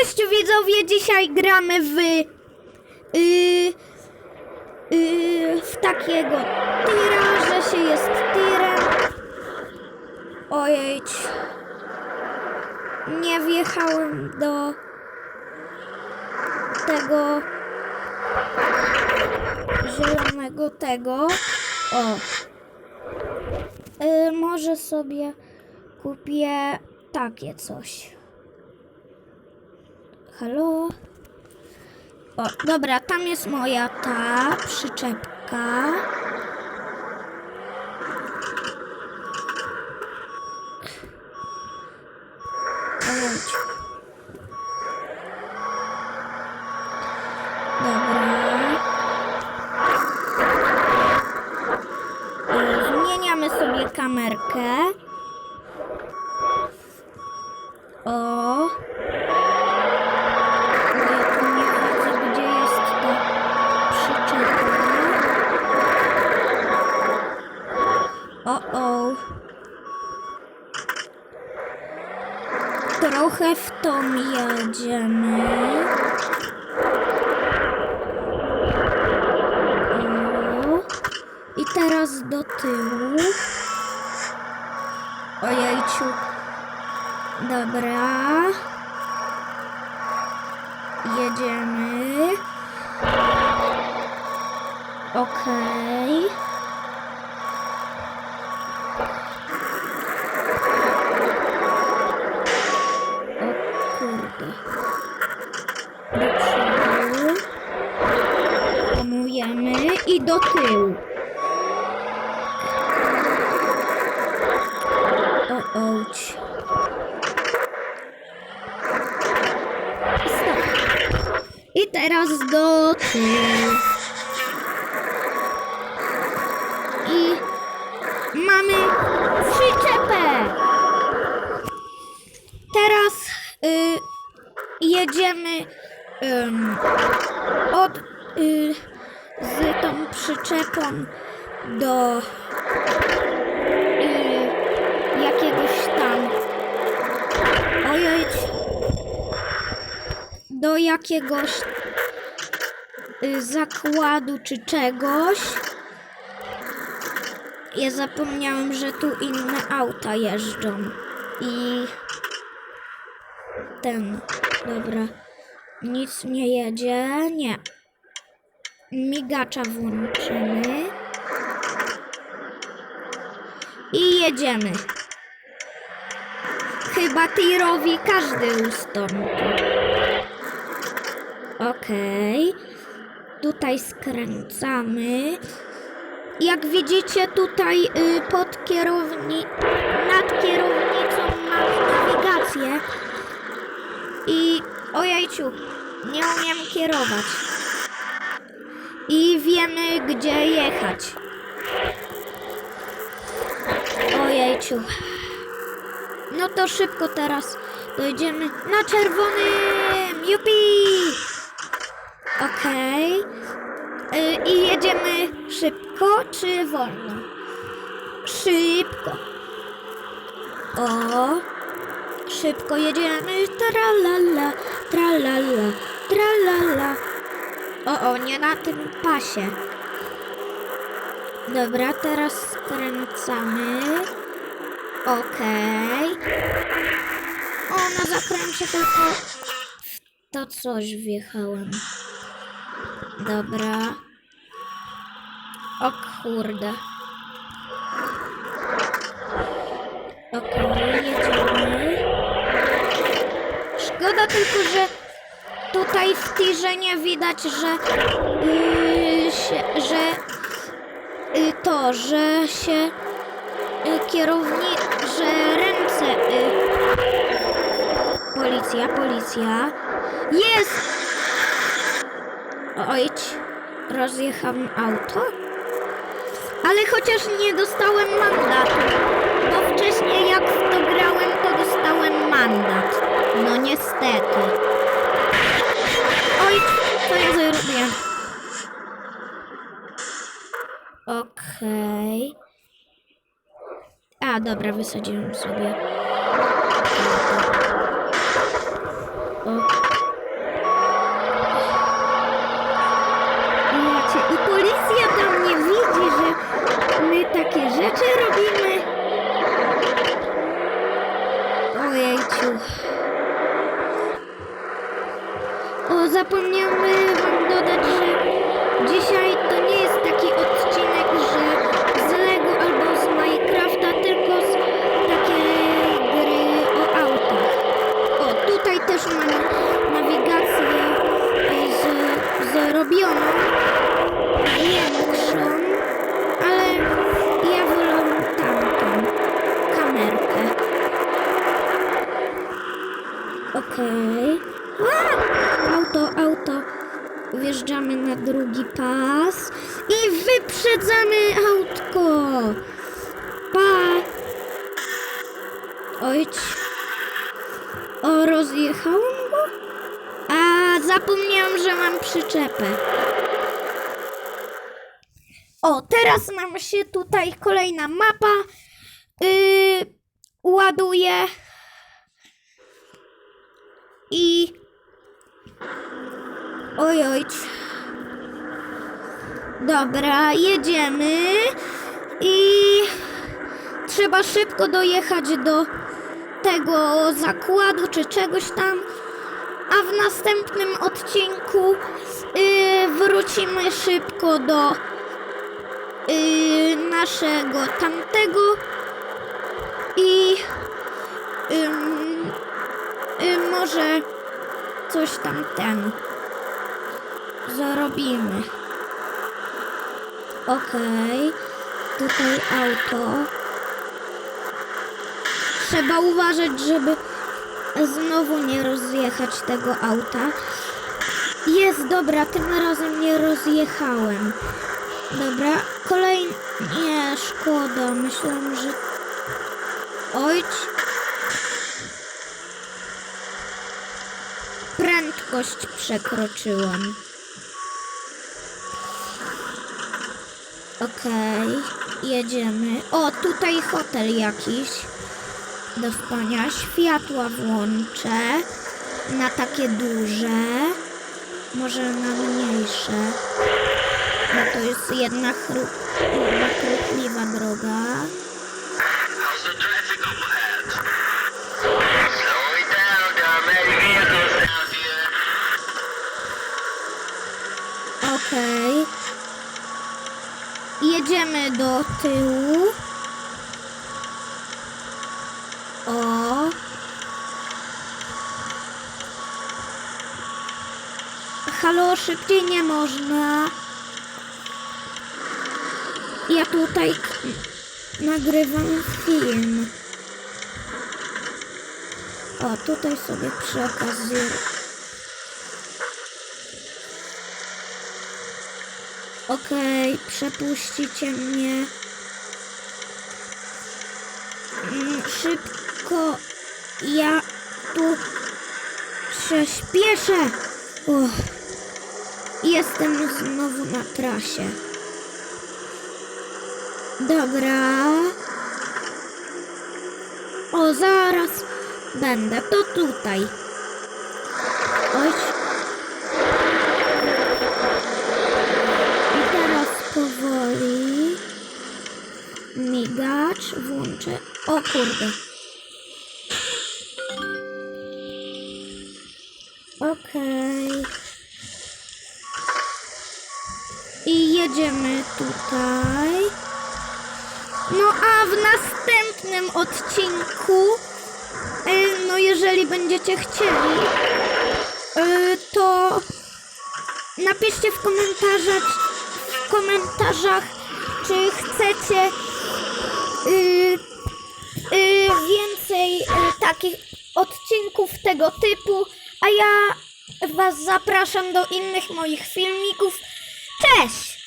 Cześć widzowie, dzisiaj gramy w yy, yy, w takiego tira, że się jest tirem. Ojej. Nie wjechałem do tego zielonego tego. O. Yy, może sobie kupię takie coś. Halo? O, dobra, tam jest moja ta przyczepka. Chodź. Dobra. Zmieniamy sobie kamerkę. O. Trochę w tą jedziemy. O. I teraz do tyłu. Ojejciu. Dobra. Jedziemy. Okej. O kurde. Do przodu. Hamujemy i do tyłu. O. Stop. I teraz do tyłu. I mamy przyczepę. Teraz y, jedziemy ym, od y, z tą przyczepą do jakiegoś tam ojej do jakiegoś y, zakładu czy czegoś. Ja zapomniałem, że tu inne auta jeżdżą. I ten, dobra. Nic nie jedzie, nie. Migacza włączymy. I jedziemy. Chyba tirowi każdy ustąpi. Okej. Tutaj skręcamy. Jak widzicie tutaj y, pod kierowni... nad kierownicą mamy nawigację. I ojejciu, nie umiem kierować. I wiemy gdzie jechać. Ojejciu. No to szybko teraz dojedziemy na czerwonym. Jupi! Okej. Y, I jedziemy szybko czy wolno? Szybko. O. Szybko jedziemy. Tralala, tralala, tralala. O, o, nie na tym pasie. Dobra, teraz skręcamy. Okej. O, na zakręcie tylko w to coś wjechałem. Dobra. O kurde. Okej, jedziemy. Szkoda tylko, że tutaj w tirze nie widać, że yy, się, że yy, to, że się yy, kierowni, że ręce yy, policja, policja jest! Ojć, rozjechałem auto? Ale chociaż nie dostałem mandatu. Bo wcześniej jak w to grałem, to dostałem mandat. No niestety. Co ja zrobię? Okej. A, dobra, wysadziłem sobie. O. Jacie, Okej. A! Auto, auto. Wjeżdżamy na drugi pas i wyprzedzamy autko. Pa! Ojcz. O, rozjechałem go? A, zapomniałam, że mam przyczepę. O, teraz nam się tutaj kolejna mapa yy, ładuje. I. Oj, oj. Dobra, jedziemy. I. Trzeba szybko dojechać do tego zakładu czy czegoś tam. A w następnym odcinku y, wrócimy szybko do y, naszego tamtego i ym, y, może coś tam ten zarobimy. Okej, tutaj auto. Trzeba uważać, żeby znowu nie rozjechać tego auta. Jest, dobra, tym razem nie rozjechałem. Dobra, kolejny... Nie, szkoda, myślałam, że... Ojcz. Prędkość przekroczyłam. Okej, jedziemy. O, tutaj hotel jakiś do spania. Światła włączę na takie duże, może na mniejsze. Bo to jest jedna, chru, chrupliwa droga. Okej. Jedziemy do tyłu. O. Halo, szybciej nie można. Ja tutaj nagrywam film. O, tutaj sobie przy Okej, przepuścicie mnie. Mm, Szybko. Ja tu się śpieszę. Uch. Jestem znowu na trasie. Dobra. O, zaraz będę. To tutaj. Oj. I teraz powoli migacz włączę. O kurde. Okej. I jedziemy tutaj. No a w następnym odcinku, y, no jeżeli będziecie chcieli, y, to napiszcie w komentarzach, w komentarzach czy chcecie więcej y, takich odcinków tego typu, a ja Was zapraszam do innych moich filmików. Cześć!